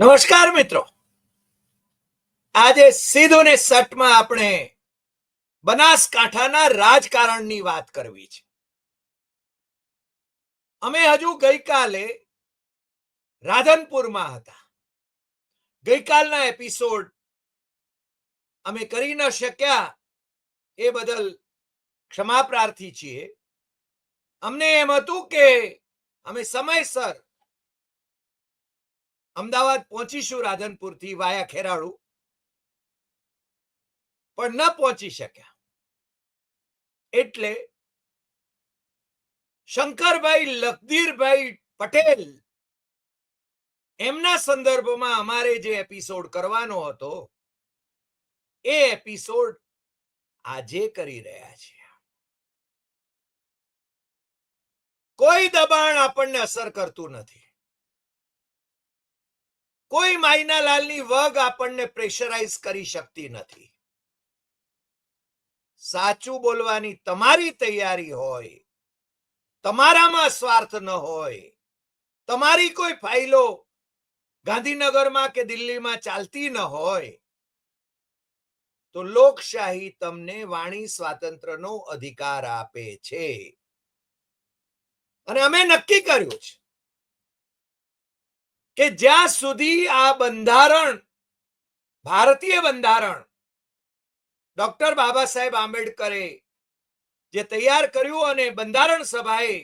નમસ્કાર મિત્રો. આજે સીધું ને સટમાં આપણે બનાસકાંઠાના રાજકારણની વાત કરવી છે. અમે હજુ ગઈકાલે રાધનપુરમાં હતા. ગઈકાલના એપિસોડ અમે કરી ન શક્યા એ બદલ ક્ષમા પ્રાર્થી છીએ. અમને એમ હતું કે અમે સમયસર અમદાવાદ પહોંચીશું રાધનપુરથી વાયા ખેરાળુ, પણ ન પહોંચી શક્યા. એટલે શંકરભાઈ લખધીરભાઈ પટેલ એમના સંદર્ભમાં અમારે જે એપિસોડ કરવાનો હતો, એ એપિસોડ આજે કરી રહ્યા છે કોઈ દબાણ આપણને અસર કરતું નથી. કોઈ માયનાલાલની વગ આપણને પ્રેશરાઇઝ કરી શકતી નથી. સાચું બોલવાની તમારી તૈયારી હોય, તમારામાં સ્વાર્થ ન હોય, તમારી કોઈ ફાઇલો ગાંધીનગરમાં કે દિલ્હીમાં ચાલતી ન હોય, તો લોકશાહી તમને વાણી સ્વાતંત્ર્યનો અધિકાર આપે છે. અને અમે નક્કી કર્યું છે કે જ્યાં સુધી આ બંધારણ, ભારતીય બંધારણ, ડોક્ટર બાબા સાહેબ આંબેડકરે જે તૈયાર કર્યું અને બંધારણ સભાએ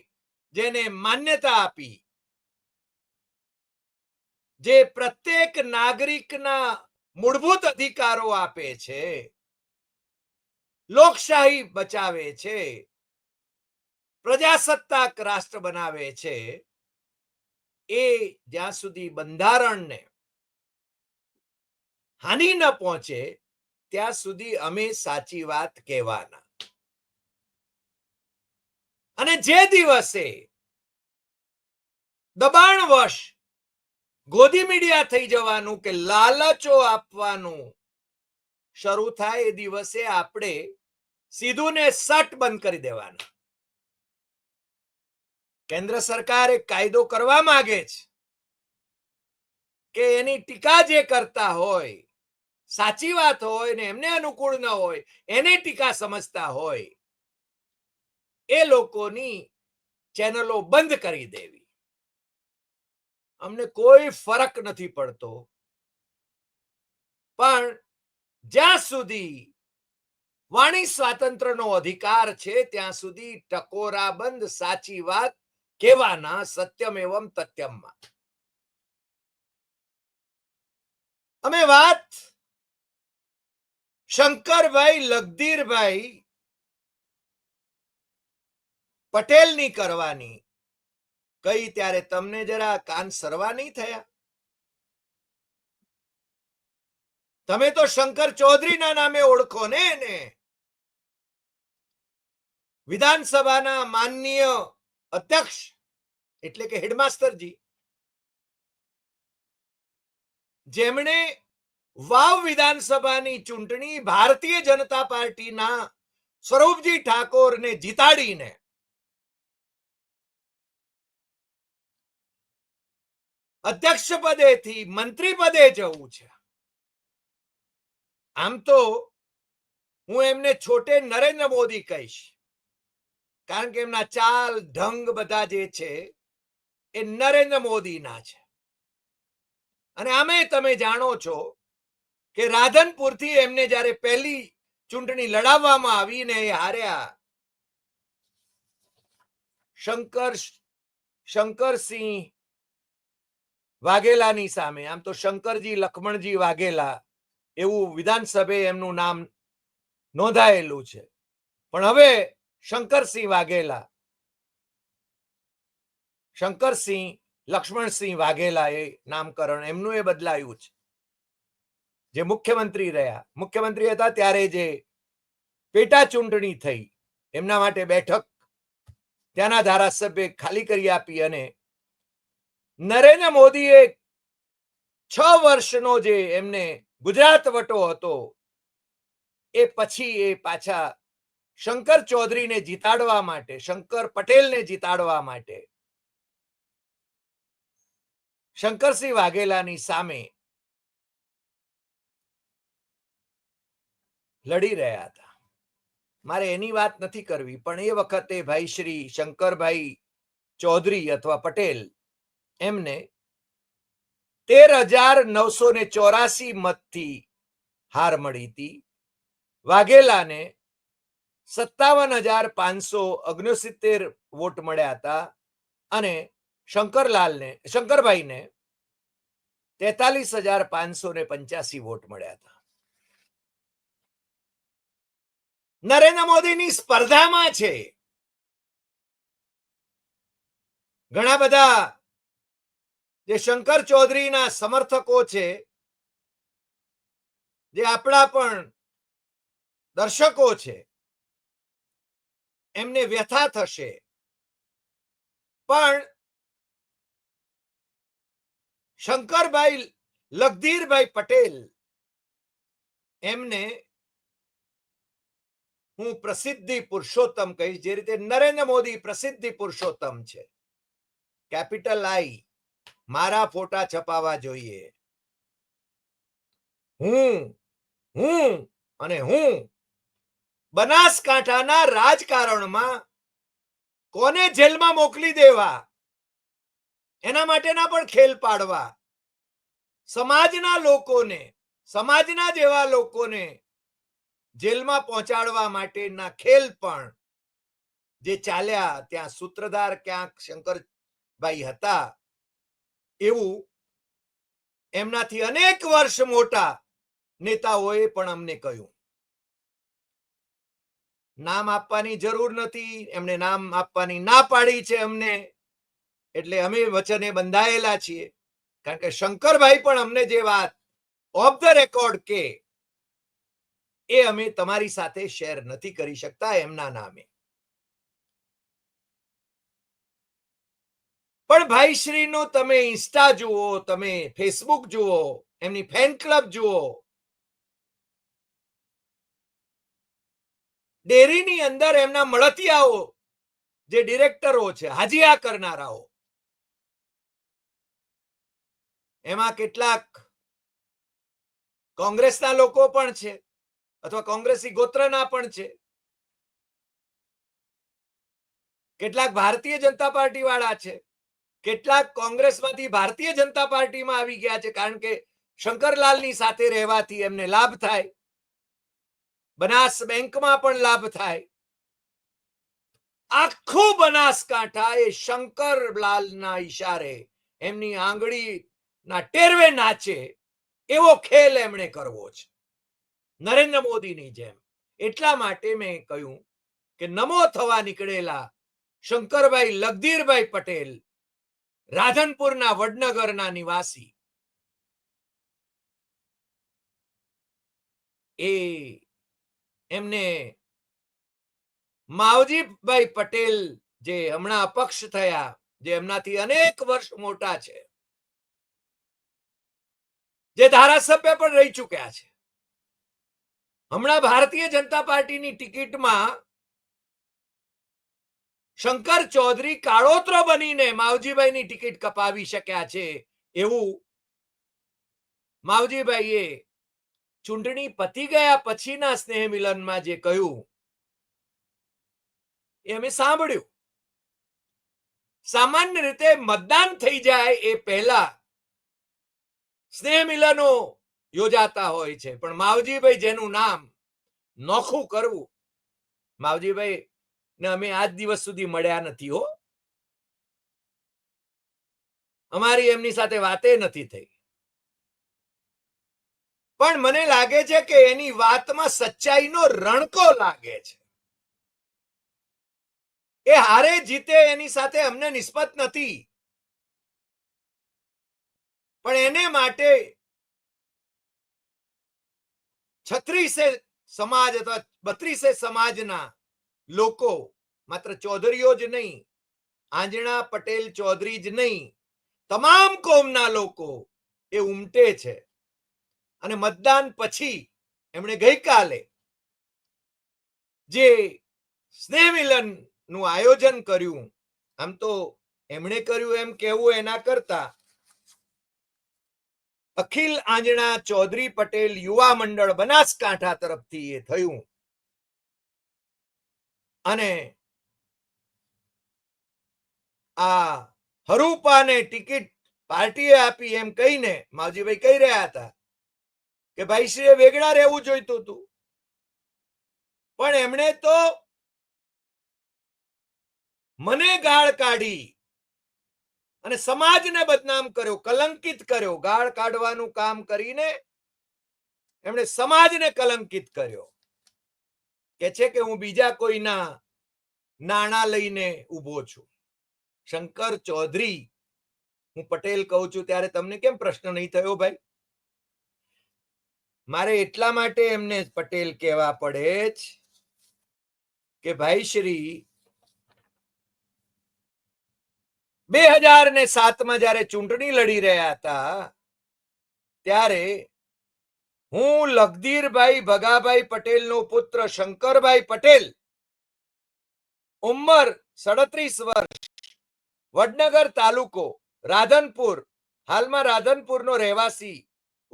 જેને માન્યતા આપી, જે પ્રત્યેક નાગરિકના મૂળભૂત અધિકારો આપે છે, લોકશાહી બચાવે છે, પ્રજાસત્તાક રાષ્ટ્ર બનાવે છે એ જ્યાં સુધી બંધારણને હાનિ ન પહોંચે, ત્યાં સુધી અમે સાચી વાત કહેવાના. અને જે દિવસે દબાણવશ ગોદી મીડિયા થઈ જવાનું કે લાલચો આપવાનું શરૂ થાય એ દિવસે આપણે સીધું ને સટ બંધ કરી દેવાના. કેન્દ્ર સરકાર એક કાયદો કરવા માંગે છે કે એની ટીકા જે કરતા હોય, સાચી વાત હોય ને એમને અનુકૂળ ન હોય, એને ટીકા સમજતા હોય, એ લોકોની ચેનલો બંધ કરી દેવી. અમને કોઈ ફરક નથી પડતો. પણ જ્યાં સુધી વાણી સ્વાતંત્ર્યનો અધિકાર છે, ત્યાં સુધી ટકોરા બંધ સાચી વાત કેવાના સત્યમ એવમ તથ્યમમાં અમે વાત શંકરભાઈ લગધીરભાઈ પટેલની કરવાની. કઈ ત્યારે તમને જરા કાન સરવા નહીં થયા? તમે તો શંકર ચૌધરીના નામે ઓળખો ને એને. વિધાનસભાના માનનીય અધ્યક્ષ એટલે કે હેડમાસ્ટરજી. જેમણે વાવ વિધાનસભાની ચૂંટણી ભારતીય જનતા પાર્ટીના સ્વરૂપજી ઠાકોરને જીતાડીને અધ્યક્ષ પદેથી મંત્રી પદે જવું છે. આમ તો હું એમને છોટે નરેન્દ્ર મોદી કહીશ. કારણ કે એમના ચાલ, ઢંગ બધા જે છે, એ નરેન્દ્ર મોદીના છે. અને આમે તમે જાણો છો કે રાધનપુરથી એમને જ્યારે પહેલી ચૂંટણી લડાવવામાં આવીને એ હાર્યા, શંકર, શંકરસિંહ વાઘેલાની સામે, આમ તો શંકરજી લક્ષ્મણજી વાઘેલા એવું વિધાનસભા એમનું નામ નોંધાયેલું છે. પણ હવે શંકરસિંહ વાઘેલા. શંકરસિંહ, લક્ષ્મણસિંહ વાઘેલા એ નામકરણ એમનું એ બદલાયું છે. જે મુખ્યમંત્રી રહ્યા. મુખ્યમંત્રી હતા ત્યારે જે પેટા ચૂંટણી થઈ, એમના માટે બેઠક ત્યાંના ધારાસભ્ય ખાલી કરી આપી અને નરેન્દ્ર મોદીએ છ વર્ષનો જે એમને ગુજરાત વટો હતો, એ પછી એ પાછા શંકર ચૌધરીને જીતાડવા માટે, શંકર પટેલને જીતાડવા માટે, શંકરસિંહ વાઘેલાની સામે લડી રહ્યા હતા. મારે એની વાત નથી કરવી, પણ એ વખતે ભાઈ શ્રી શંકરભાઈ ચૌધરી અથવા પટેલ એમને તેર હજાર નવસો ને ચોરાસી મતથી હાર મળી હતી. વાઘેલાને સત્તાવન હજાર પાંચસો ઓગણસિત્તેર વોટ મળ્યા હતા અને શંકરલાલને, શંકરભાઈને તેતાલીસ હજાર પાંચસો ને પંચ્યાસી વોટ મળ્યા હતા. નરેન્દ્ર મોદીની સ્પર્ધામાં છે. ઘણા બધા જે શંકર ચૌધરીના સમર્થકો છે, જે આપણા પણ દર્શકો છે એમને વ્યથા થશે. પણ શંકરભાઈ લગધીરભાઈ પટેલ એમને હું પ્રસિદ્ધિ પુરુષોત્તમ કહીશ. જે રીતે નરેન્દ્ર મોદી પ્રસિદ્ધિ પુરુષોત્તમ છે. કેપિટલ આઈ, મારા ફોટા છપાવા જોઈએ. હું હું અને હું બનાસકાંઠાના રાજકારણમાં કોને જેલમાં મોકલી દેવા? એના માટેના પણ ખેલ પાડવા. સમાજના લોકોને, સમાજના જેવા લોકોને જેલમાં પહોંચાડવા માટેના ખેલ પણ જે ચાલ્યા ત્યાં સૂત્રધાર ક્યાંક શંકરભાઈ હતા, એવું એમનાથી અનેક વર્ષ મોટા નેતાઓએ પણ અમને કહ્યું. નામ આપવાની જરૂર નથી, એમને નામ આપવાની ના પાડી છે અમને. એટલે અમે વચને બંધાયેલા છીએ. કારણ કે શંકરભાઈ પણ અમને જે વાત ઓફ ધ રેકોર્ડ કે, એ અમે તમારી સાથે શેર નથી કરી શકતા એમના નામે. પણ ભાઈશ્રીનું તમે ઇન્સ્ટા જુઓ, તમે ફેસબુક જુઓ, એમની ફેન ક્લબ જુઓ ડેરીની અંદર એમના મળતિયાઓ જે ડિરેક્ટરો છે, હાજીયા કરનારાઓ. એમાં કેટલાક કોંગ્રેસના લોકો પણ છે અથવા કોંગ્રેસી ગોત્રના પણ છે. કેટલાક ભારતીય જનતા પાર્ટી વાળા છે. કેટલાક કોંગ્રેસમાંથી ભારતીય જનતા પાર્ટીમાં આવી ગયા છે કારણ કે શંકરલાલની સાથે રહેવાથી એમને લાભ થાય. બનાસ બેંકમાં પણ લાભ થાય. આખું બનાસકાંઠા એ શંકરલાલના ઈશારે એમની આંગળી ના ટેરવે નાચે એવો ખેલ એમણે કરવો છે. નરેન્દ્ર મોદીની જેમ. એટલા માટે મેં કહ્યું કે નમો થવા નીકળેલા શંકરભાઈ લગધીરભાઈ પટેલ રાધનપુરના વડનગરના નિવાસી એ એમને માવજીભાઈ પટેલ જે હમણાં અપક્ષ થયા, જે એમનાથી અનેક વર્ષ મોટા છે, જે ધારાસભ્ય પણ રહી ચુક્યા છે. હમણાં ભારતીય જનતા પાર્ટીની ટિકિટમાં શંકર ચૌધરી કાળોત્ર બનીને માવજીભાઈની ટિકિટ કપાવી શક્યા છે એવું માવજીભાઈએ ચૂંટણી પતી ગયા પછીના સ્નેહ મિલનમાં જે કહ્યું, એ અમે સાંભળ્યું. સામાન્ય રીતે મતદાન થઈ જાય એ પહેલા સ્નેહ મિલનો યોજાતા હોય છે. પણ માવજીભાઈ જેનું નામ નોખું કરવું માવજીભાઈ ને અમે આજ દિવસ સુધી મળ્યા નથી હો. અમારી એમની સાથે વાતે નથી થઈ. પણ મને લાગે છે કે એની વાતમાં સચ્ચાઈનો રણકો લાગે છે. એ હારે જીતે એની સાથે અમને નિસ્બત નથી. પણ એને માટે છત્રીસે સમાજ અથવા બત્રીસે સમાજના લોકો માત્ર ચૌધરીઓ જ નહીં, આંજણા પટેલ ચૌધરી જ નહીં, તમામ કોમના લોકો એ ઉમટે છે. અને મતદાન પછી એમણે ગઈકાલે જે સ્નેહ મિલનનું આયોજન કર્યું, આમ તો એમણે કર્યું એમ કહેવું એના કરતા, અખિલ આંજણા ચૌધરી પટેલ યુવા મંડળ બનાસકાંઠા તરફથી એ થયું. અને આ હરૂપાને ટિકિટ પાર્ટીએ આપી એમ કહીને માવજીભાઈ કહી રહ્યા હતા કે ભાઈ શ્રીએ વેગળા રહેવું જોઈતું હતું પણ એમણે તો મને ગાળ કાઢી અને સમાજને બદનામ કર્યો, કલંકિત કર્યો. ગાળ કાઢવાનું કામ કરીને એમણે સમાજને કલંકિત કર્યો. કે છે કે હું બીજા કોઈના નાણાં લઈને ઊભો છું. શંકર ચૌધરી, હું પટેલ કહું છું ત્યારે તમને કેમ પ્રશ્ન નહીં થયો ભાઈ? મારે એટલા માટે એમને પટેલ કહેવા પડે જ કે ભાઈ શ્રી, બે હજાર ને સાતમાં જયારે ચૂંટણી લડી રહ્યા હતા, ત્યારે હું લગધીરભાઈ ભગાભાઈ પટેલનો પુત્ર શંકરભાઈ પટેલ, ઉંમર સડત્રીસ વર્ષ, વડનગર તાલુકો રાધનપુર, હાલમાં રાધનપુરનો રહેવાસી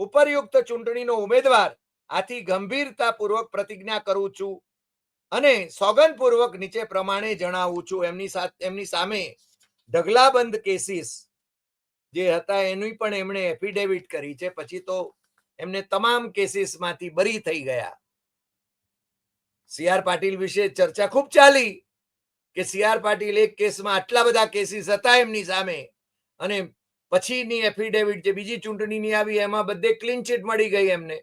ઉપરયુક્ત ચૂંટણીનો ઉમેદવાર આથી ગંભીરતાપૂર્વક પ્રતિજ્ઞા કરું છું અને સોગંદપૂર્વક નીચે પ્રમાણે જણાવું છું. એમની સાથે એમની સામે ઢગલાબંધ કેસીસ જે હતા એની પણ એમણે એફિડેવિટ કરી છે. પછી તો એમને તમામ કેસીસમાંથી બરી થઈ ગયા. સી આર પાટીલ વિશે ચર્ચા ખૂબ ચાલી કે સી આર પાટીલ એક કેસમાં આટલા બધા કેસીસ હતા એમની સામે અને પછીની એફિડેવિટ જે બીજી ચૂંટણીની આવી, એમાં બધે ક્લીન ચીટ મળી ગઈ એમને.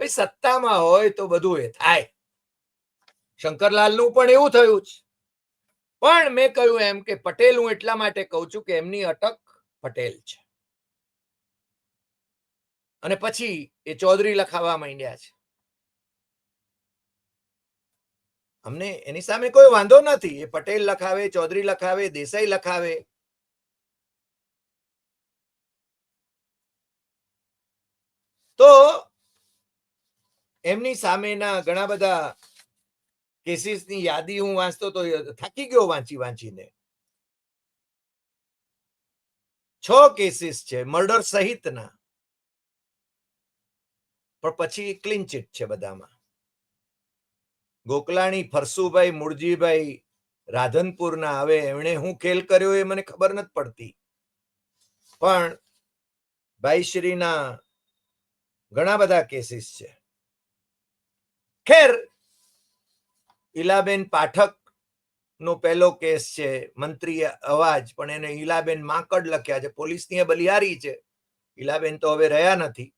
ભાઈ, સત્તામાં હોય તો બધું એ થાય. શંકરલાલનું પણ એવું થયું છે પણ મેં કહ્યું એમ કે પટેલ, હું એટલા માટે કહું છું કે એમની અટક પટેલ છે. અને પછી એ ચૌધરી લખાવા માંડ્યા છે. અમને એની સામે કોઈ વાંધો નથી. એ પટેલ લખાવે, ચૌધરી લખાવે, દેસાઈ લખાવે. તો એમની સામેના ઘણા બધા કેસીસની યાદી હું વાંચતો તો થાકી ગયો વાંચી વાંચીને. છ કેસીસ છે મર્ડર સહિતના. પણ પછી ક્લીન ચીટ છે બધામાં. ગોકલાણી, ફરસુભાઈ મુળજીભાઈ રાધનપુરના આવે, એમણે હું ખેલ કર્યો એ મને ખબર નથી પડતી. પણ ભાઈશ્રીના ઘણા બધા કેસીસ છે. ખેર ઈલાબેન પાઠક નો પહેલો કેસ છે મંત્રી અવાજ, પણ એને ઈલાબેન માકડ લખ્યા છે. પોલીસની એ બલિહારી છે. ઈલાબેન તો હવે રહ્યા નથી.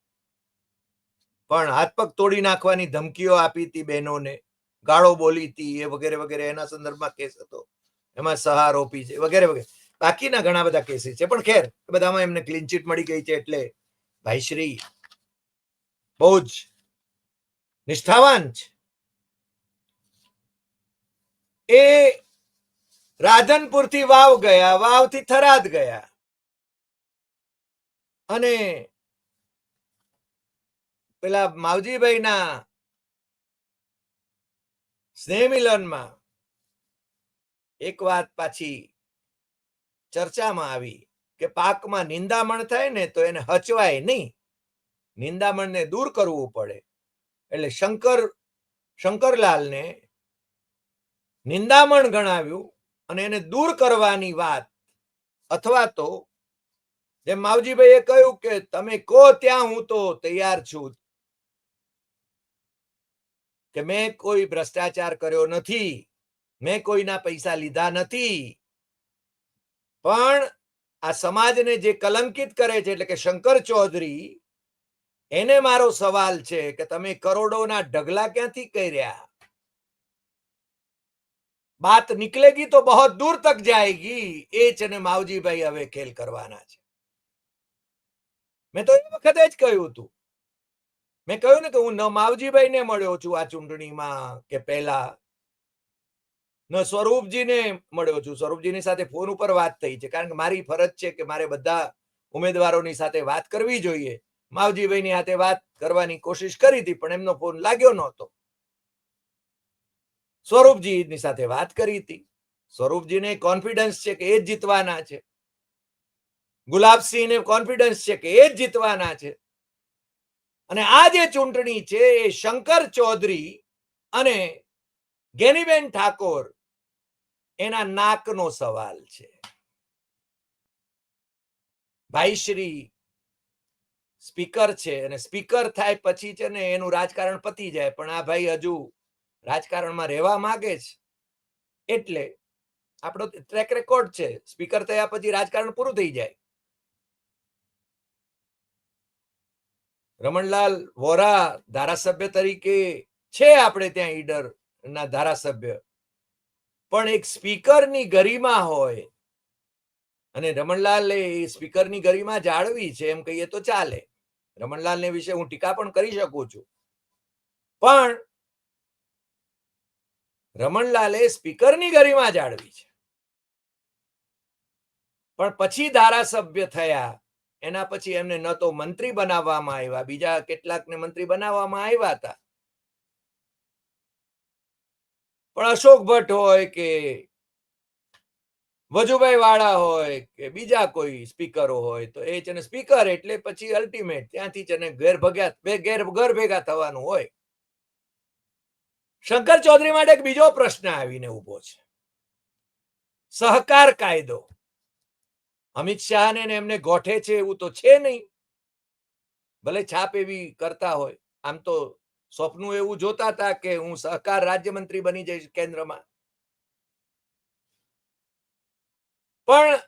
પણ હાથ પગ તોડી નાખવાની ધમકીઓ આપી હતી બહેનોને. ગાળો બોલી હતી, એ વગેરે વગેરે, એના સંદર્ભમાં કેસ હતો. એમાં સહાર ઓપી છે, વગેરે વગેરે. બાકીના ઘણા બધા કેસીસ છે. પણ ખેર બધામાં એમને ક્લીન ચીટ મળી ગઈ છે એટલે. ભાઈશ્રી બહુ જ નિષ્ઠાવાન છે. એ રાધનપુરથી વાવ ગયા વાવથી થરાદ ગયા. અને પેલા માવજીભાઈ ના સ્નેહ મિલનમાં એક વાત પાછી ચર્ચામાં આવી કે પાકમાં નિંદામણ થાય ને તો એને હચવાય નહીં. નિંદામણને દૂર કરવું પડે. એટલે શંકર, શંકરલાલને નિંદામણ ગણાવ્યું અને એને દૂર કરવાની વાત. અથવા તો જેમ માવજીભાઈએ કહ્યું કે તમે કહો ત્યાં હું તો તૈયાર છું. કે મેં કોઈ ભ્રષ્ટાચાર કર્યો નથી. મેં કોઈના પૈસા લીધા નથી. પણ આ સમાજને જે કલંકિત કરે છે, એટલે કે શંકર ચૌધરી એને મારો સવાલ છે કે તમે કરોડોના ઢગલા ક્યાંથી કર્યા? બાત નીકળેગી તો બહુ દૂર તક જાયગી. એ જ અને માવજીભાઈ હવે ખેલ કરવાના છે. મેં તો એ વખતે જ કહ્યું હતું મેં કહ્યું ને કે હું ન માવજીભાઈને મળ્યો છું આ ચૂંટણીમાં કે પહેલા. ન સ્વરૂપજીને મળ્યો છું. સ્વરૂપજીની સાથે ફોન ઉપર વાત થઈ છે. કારણ કે મારી ફરજ છે કે મારે બધા ઉમેદવારોની સાથે વાત કરવી જોઈએ. માવજીભાઈની સાથે વાત કરવાની કોશિશ કરી હતી, પણ એમનો ફોન લાગ્યો નહોતો. સ્વરૂપજીની સાથે વાત કરી હતી. સ્વરૂપજીને કોન્ફિડન્સ છે કે એ જ જીતવાના છે. ગુલાબસિંહને કોન્ફિડન્સ છે કે એ જ જીતવાના છે. અને આ જે ચૂંટણી છે એ શંકર ચૌધરી અને ગેનીબેન ઠાકોર એના નાકનો સવાલ છે. ભાઈશ્રી સ્પીકર છે અને સ્પીકર થાય પછી છે ને એનું રાજકારણ પતી જાય. પણ આ ભાઈ હજુ રાજકારણમાં રહેવા માંગે છે. એટલે આપણો ટ્રેક રેકોર્ડ છે. સ્પીકર થયા પછી રાજકારણ પૂરું થઈ જાય. રમણલાલ વોરા ધારાસભ્ય તરીકે છે આપણે ત્યાં ઈડર ના ધારાસભ્ય. પણ એક સ્પીકરની ગરિમા હોય અને રમણલાલ એ સ્પીકરની ગરિમા જાળવી છે, એમ કહીએ તો ચાલે. રમણલાલને વિશે હું ટીકા પણ કરી શકું છું. પણ રમણલાલે સ્પીકરની ગરિમા જાળવી છે. પણ પછી ધારાસભ્ય થયા, એના પછી એમને ન તો મંત્રી બનાવવામાં આવ્યા, બીજા કેટલાકને મંત્રી બનાવવામાં આવ્યા હતા. પણ અશોક ભટ્ટ હોય કે વજુભાઈ વાળા હોય કે બીજા કોઈ સ્પીકરો હોય, તો એ છે સ્પીકર એટલે પછી અલ્ટિમેટ ત્યાંથી છે ઘેર ભગ્યા ઘેર, ઘર ભેગા થવાનું હોય. શંકર ચૌધરી માટે એક બીજો પ્રશ્ન આવીને ઊભો છે. સહકાર કાયદો. અમિત શાહને એમને ગોઠે છે એવું તો છે નહીં. ભલે છાપ એવી કરતા હોય. આમ તો સ્વપ્નું એવું જોતા હતા કે હું સહકાર રાજ્યમંત્રી બની જઈશ કેન્દ્રમાં. પણ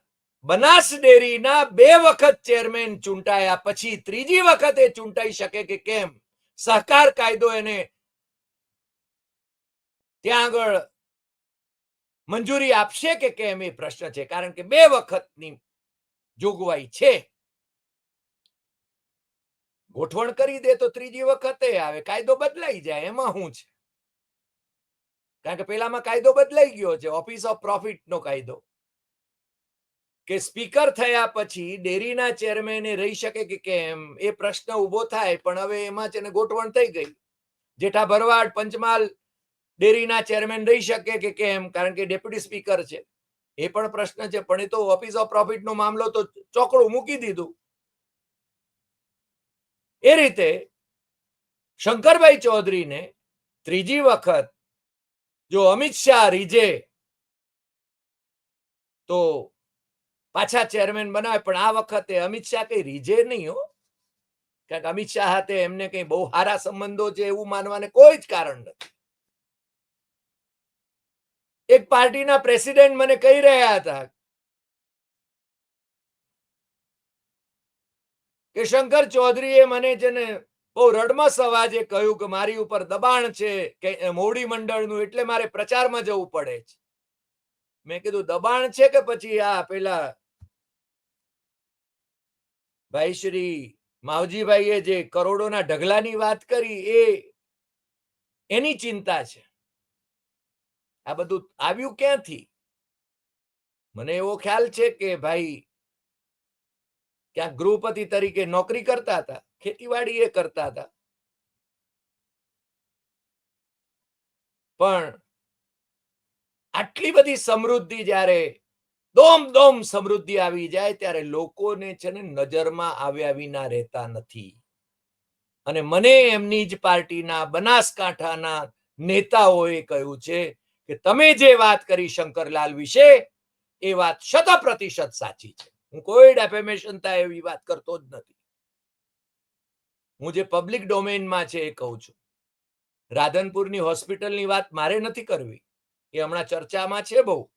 બનાસ ડેરીના બે વખત ચેરમેન ચૂંટાયા, પછી ત્રીજી વખતે ચૂંટાઈ શકે કે કેમ? સહકાર કાયદો એને ત્યાં આગળ મંજૂરી આપશે કે કેમ એ પ્રશ્ન છે? કારણ કે બે વખતની જોગવાઈ છે. ગોઠવણ કરી દે તો ત્રીજી વખતે આવે. કાયદો બદલાઈ જાય. એમાં શું છે? કારણ કે પેલામાં કાયદો બદલાઈ ગયો છે. ઓફિસ ઓફ પ્રોફિટ નો કાયદો. કે સ્પીકર થયા પછી ડેરીના ચેરમેને રહી શકે કે કેમ? એ પ્રશ્ન ઊભો થાય, પણ હવે એમાં છે ગોઠવણ થઈ ગઈ. જેઠા ભરવાડ, પંચમહાલ ડેરીના ચેરમેન રહી શકે કે કેમ? કારણ કે ડેપ્યુટી સ્પીકર છે. એ પણ પ્રશ્ન છે, પણ એ તો ઓફિસ ઓફ પ્રોફિટ નો મામલો તો ચોકડું મૂકી દીધું. એ રીતે શંકરભાઈ ચૌધરીને ત્રીજી વખત જો અમિત શાહ રીજે તો પાછા ચેરમેન બનાવે, પણ આ વખતે અમિત શાહ કઈ રીજે નહીં હો. કારણ કે અમિત શાહ સાથે એમને કઈ બહુ સારા સંબંધો છે એવું માનવાને કોઈ જ કારણ નથી. એક પાર્ટીના પ્રેસિડેન્ટ મને કહી રહ્યા હતા કે શંકર ચૌધરીએ મને છે ને બહુ રડમસ અવાજે કહ્યું કે મારી ઉપર દબાણ છે કે મોવડી મંડળનું, એટલે મારે પ્રચારમાં જવું પડે છે. મેં કીધું, દબાણ છે કે પછી આ પેલા ભાઈ, શ્રી માવજીભાઈએ જે કરોડોના ઢગલાની વાત કરી, એ એની ચિંતા છે. આ બધું આવ્યું ક્યાંથી? મને એવો ખ્યાલ છે કે ભાઈ, ક્યાંક ગૃહપતિ તરીકે નોકરી કરતા હતા ખેતીવાડી એ કરતા હતા. પણ આટલી બધી સમૃદ્ધિ જ્યારે દોમ દોમ સમૃદ્ધિ આવી જાય ત્યારે લોકોને છે ને નજરમાં આવ્યા વિના રહેતા નથી. અને મને એમની જ પાર્ટીના બનાસકાંઠાના નેતાઓએ કહ્યું છે કે તમે જે વાત કરી શંકરલાલ વિશે, એ વાત શત પ્રતિશત સાચી છે. હું કોઈ ડેફેમેશન થાય એવી વાત કરતો જ નથી. હું જે પબ્લિક ડોમેનમાં છે એ કહું છું. રાધનપુરની હોસ્પિટલની વાત મારે નથી કરવી. એ હમણાં ચર્ચામાં છે બહુ.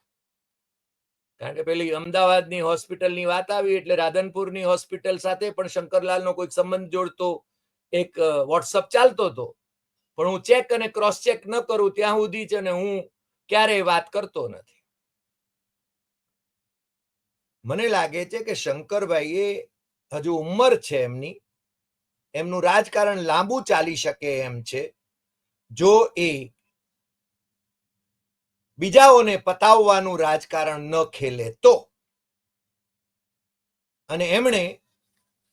કારણ કે પેલી અમદાવાદની હોસ્પિટલની વાત આવી એટલે રાધનપુરની હોસ્પિટલ સાથે પણ શંકરલાલનો કોઈક સંબંધ જોડતો એક વોટ્સઅપ ચાલતો હતો. પણ હું ચેક અને ક્રોસ ચેક ન કરું ત્યાં સુધી છે ને હું ક્યારેય વાત કરતો નથી. મને લાગે છે કે શંકરભાઈએ હજુ ઉંમર છે એમની. એમનું રાજકારણ લાંબુ ચાલી શકે એમ છે. જો એ બીજાઓને પતાવવાનું રાજકારણ ન ખેલે તો. અને એમણે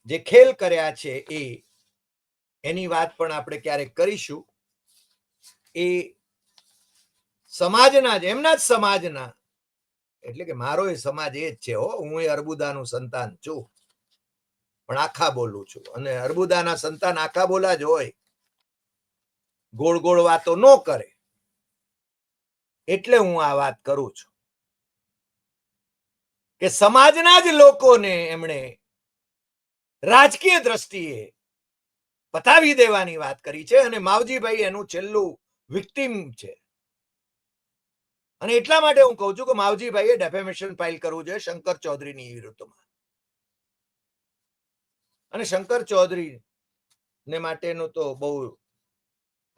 જે ખેલ કર્યા છે એ, એની વાત પણ આપણે ક્યારેક કરીશું. એ સમાજના જ, એમના જ સમાજના, એટલે કે મારો એ સમાજ એ જ છે, હો. હું એ અર્બુદાનું સંતાન છું. પણ આખા બોલું છું. અને અર્બુદાના સંતાન આખા બોલા જ હોય. ગોળ ગોળ વાતો ન કરે. એટલે હું આ વાત કરું છું. કે સમાજના જ લોકોને એમણે રાજકીય દ્રષ્ટિએ પતાવી દેવાની વાત કરી છે અને માવજીભાઈ એનું છેલ્લું વિક્ટિમ છે. અને એટલા માટે હું કહું છું કે માવજીભાઈએ ડેફેમેશન ફાઇલ કરવું જોઈએ શંકર ચૌધરીની વિરુદ્ધમાં અને શંકર ચૌધરી ને માટેનું તો બહુ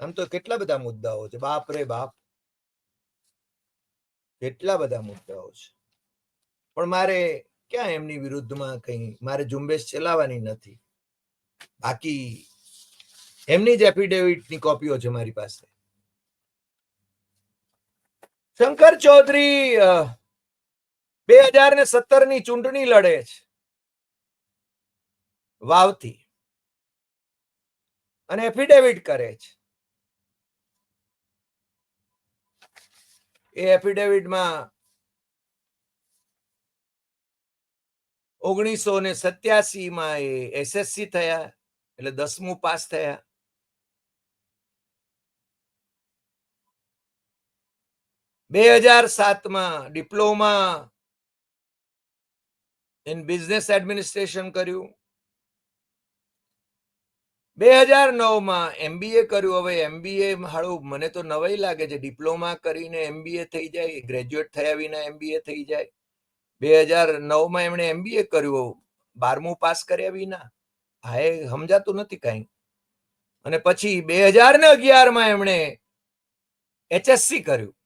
આમ તો કેટલા બધા મુદ્દાઓ છે. બાપ રે બાપ. કેટલા બધા મુદ્દાઓ છે. પણ મારે ક્યાં એમની વિરુદ્ધમાં કઈ, મારે ઝુંબેશ ચલાવવાની નથી. બાકી એમની જ એફિડેવિટની કોપીઓ છે મારી પાસે. શંકર ચૌધરી બે હજાર ને સત્તરની ચૂંટણી લડે છે. વાવથી. અને એફિડેવિટ કરે છે. એ એફિડેવિટમાં ઓગણીસો ને સત્યાસી માં એ એસએસસી થયા, એટલે દસમું પાસ થયા. બે હજાર સાતમાં ડિપ્લોમા ઇન બિઝનેસ એડમિનિસ્ટ્રેશન કર્યું. બે હજાર નવમાં એમબીએ કર્યું. હવે એમબીએ હાળું મને તો નવાઈ લાગે છે. ડિપ્લોમા કરીને એમબીએ થઈ જાય, ગ્રેજ્યુએટ થયા વિના એમબીએ થઈ જાય. બે હજાર નવમાં એમણે એમબીએ કર્યું. બારમું પાસ કર્યા વિના. હા એ સમજાતું નથી કઈ. અને પછી બે હજાર ને અગિયારમાં એમણે એચએસસી કર્યું.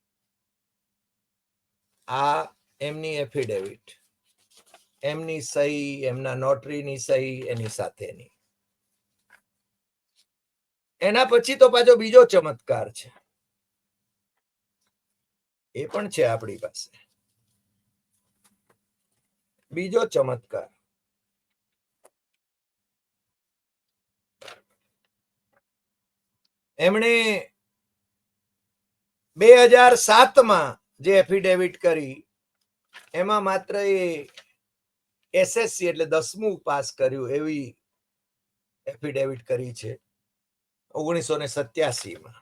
આ એમની એફિડેવિટ એમની સહી, એમના નોટરીની સહી, એની સાથેની. એના પછી તો પાછો બીજો ચમત્કાર છે. એ પણ છે આપણી પાસે. બીજો ચમત્કાર. એમણે બે હજાર સાતમાં જે એફિડેવિટ કરી, એમાં માત્ર એ એસએસસી એટલે દસમું પાસ કર્યું એવી એફિડેવિટ કરી છે. ઓગણીસો ને સત્યાસીમાં.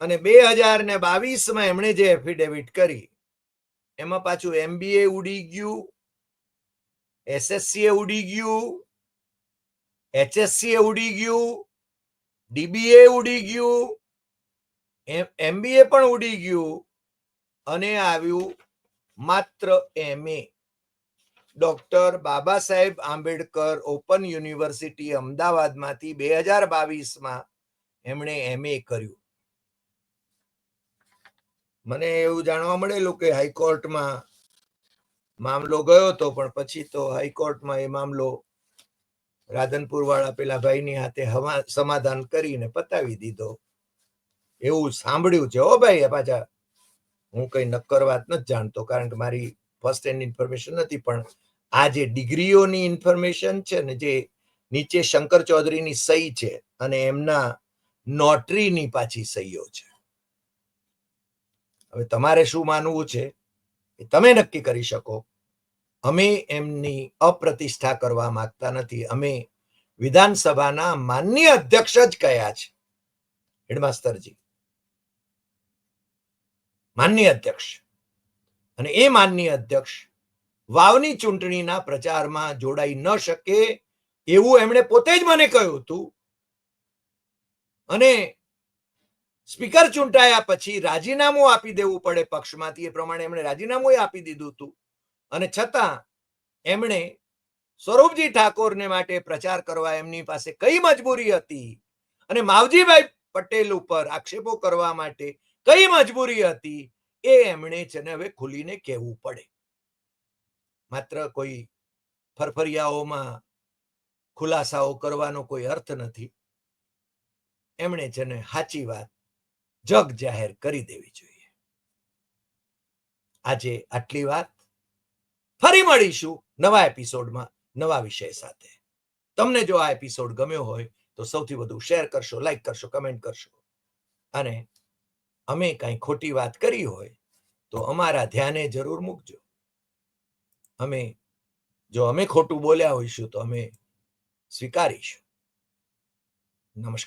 અને બે હજાર ને બાવીસમાં એમણે જે એફિડેવિટ કરી, એમાં પાછું એમબીએ ઉડી ગયું એસએસસી ઉડી ગયું એચએસસી ઉડી ગયું ડીબીએ ઉડી ગયું એમબીએ પણ ઉડી ગયું, અને આવ્યું માત્ર MA doctor Baba Saheb Ambedkar open university અમદાવાદમાંથી બે હજાર બાવીસમાં એમણે એમએ કર્યું. મને એવું જાણવા મળેલું કે હાઈકોર્ટમાં મામલો ગયો હતો, પણ પછી તો હાઈકોર્ટમાં એ મામલો રાધનપુર વાળા પેલા ભાઈની હાથે સમાધાન કરીને પતાવી દીધો. એવું સાંભળ્યું છે. ઓ ભાઈ પાછા હું કઈ નક્કર વાત નથી જાણતો, કારણ કે મારી ફર્સ્ટ હેન્ડ ઇન્ફોર્મેશન નથી, પણ આ જે ડિગ્રીઓની ઇન્ફોર્મેશન છે ને, જે નીચે શંકર ચૌધરીની સહી છે અને એમના નોટરીની પાછી સહીઓ છે. હવે તમારે શું માનવું છે? એ તમે નક્કી કરી શકો. અમે એમની અપ્રતિષ્ઠા કરવા માંગતા નથી. અમે વિધાનસભાના માન્ય અધ્યક્ષ જ કયા છે, હેડમાસ્તરજી. માન્ય અધ્યક્ષ. અને એ માન્ય અધ્યક્ષ વાવની ચૂંટણીના પ્રચારમાં જોડાઈ ન શકે એવું એમણે પોતે જ મને કહ્યું હતું. અને સ્પીકર ચૂંટાયા પછી રાજીનામું આપી દેવું પડે પક્ષમાંથી, એ પ્રમાણે એમણે રાજીનામું આપી દીધું હતું. અને છતાં એમણે સ્વરૂપજી ઠાકોરને માટે પ્રચાર કરવા એમની પાસે કઈ મજબૂરી હતી અને માવજીભાઈ પટેલ ઉપર આક્ષેપો કરવા માટે કઈ મજબૂરી હતી એ એમણે છે ને હવે ખુલીને કહેવું પડે. માત્ર કોઈ ફરફરિયાઓમાં ખુલાસાઓ કરવાનો કોઈ અર્થ નથી. એમણે છે ને સાચી વાત જગ જાહેર કરી દેવી જોઈએ. આજે આટલી વાત. ફરી મળીશું નવા એપિસોડમાં નવા વિષય સાથે. તમને જો આ એપિસોડ ગમ્યો હોય તો સૌથી વધુ શેર કરશો, લાઈક કરશો, કમેન્ટ કરશો. અને અમે કઈ ખોટી વાત કરી હોય, તો અમારા ધ્યાને જરૂર મૂકજો. અમે, જો અમે ખોટું બોલ્યા હોઈશું, તો અમે સ્વીકારીશું. નમસ્કાર.